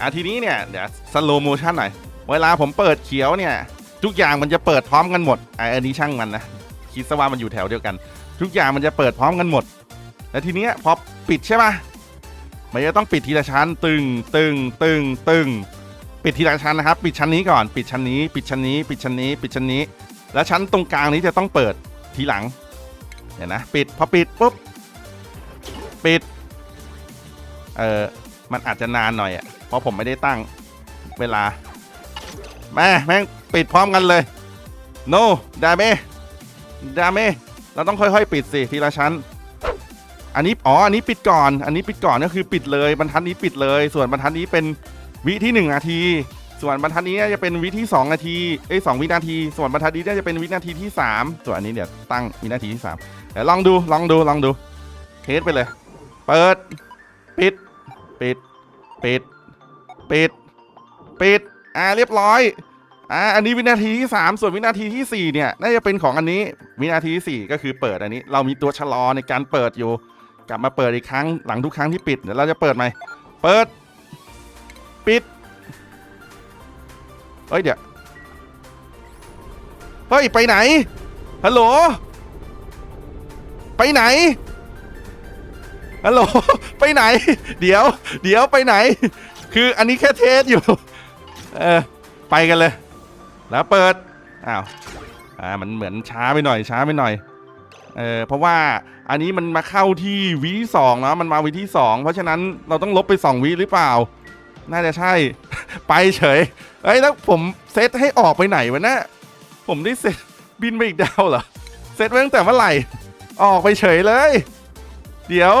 อะทีนี้เนี่ยเดี๋ยวสโลโมชันหน่อย เวลาผมเปิดเขียวเนี่ย ทุกอย่างมันจะเปิดพร้อมกันหมดไออันนี้ช่างมันนะคิดซะว่ามันอยู่แถวเดียวกัน ทุกอย่างมันจะเปิดพร้อมกันหมด แล้วทีเนี้ยพอปิดใช่ปะมันจะต้องปิดทีละชั้น ตึงตึงตึงตึงปิดทีละชั้นนะครับ ปิดชั้นนี้ก่อน ปิดชั้นนี้ ปิดชั้นนี้ ปิดชั้นนี้ ปิดชั้นนี้ แล้วชั้นตรงกลางนี้จะต้องเปิดทีหลังเห็นนะ ปิดพอปิดปุ๊บปิดเอ่อ มันอาจจะนานหน่อยอะเพราะผมไม่ได้ตั้งเวลาแม่แม่งปิดพร้อมกันเลย no ดาเมดาเมเราต้องค่อยๆ ปิดสิทีละชั้น อันนี้อ๋ออันนี้ปิดก่อน อันนี้ปิดก่อนก็คือปิดเลยบรรทัดนี้ปิดเลย ส่วนบรรทัดนี้เป็นวิที่ 1 นาที ส่วนบรรทัดนี้จะเป็นวิที่ 2 นาทีเอ้ยสวินาที ส่วนบรรทัดนี้จะเป็นวินาทีที่ 3 ส่วนอันนี้เดี๋ยวตั้งวินาทีที่3เดี๋ยวลองดูลองดูลองดูเทสไปเลย เปิด ปิด ปิด ปิด ปิด ปิด อ่าเรียบร้อย อ่า อันนี้วินาทีที่ 3 ส่วนวินาทีทีสี่ 4 เนี่ย น่าจะเป็นของอันนี้ วินาทีที่ 4 ก็คือเปิดอันนี้ เรามีตัวชะลอในการเปิดอยู่ กลับมาเปิดอีกครั้ง หลังทุกครั้งที่ปิด เดี๋ยวเราจะเปิดใหม่เปิด ปิด เฮ้ยเดี๋ยว เฮ้ย ไปไหน ฮัลโหล ไปไหน ฮัลโหลไปไหน เดี๋ยว เดี๋ยวไปไหน คืออันนี้แค่เทสอยู่ เออไปกันเลย แล้วเปิด อ้าว อ่า มันเหมือนช้าไปหน่อย ช้าไปหน่อย เออเพราะว่าอันนี้มันมาเข้าที่วิที่สองเนาะ มันมาวิที่สอง เพราะฉะนั้นเราต้องลบไปสองวิหรือเปล่า น่าจะใช่ ไปเฉย เอ้ย แล้วผมเซตให้ออกไปไหนวะเนะ ผมได้เซตบินไปอีกดาวเหรอ เซตไว้ตั้งแต่เมื่อไหร่ ออกไปเฉยเลย เดี๋ยว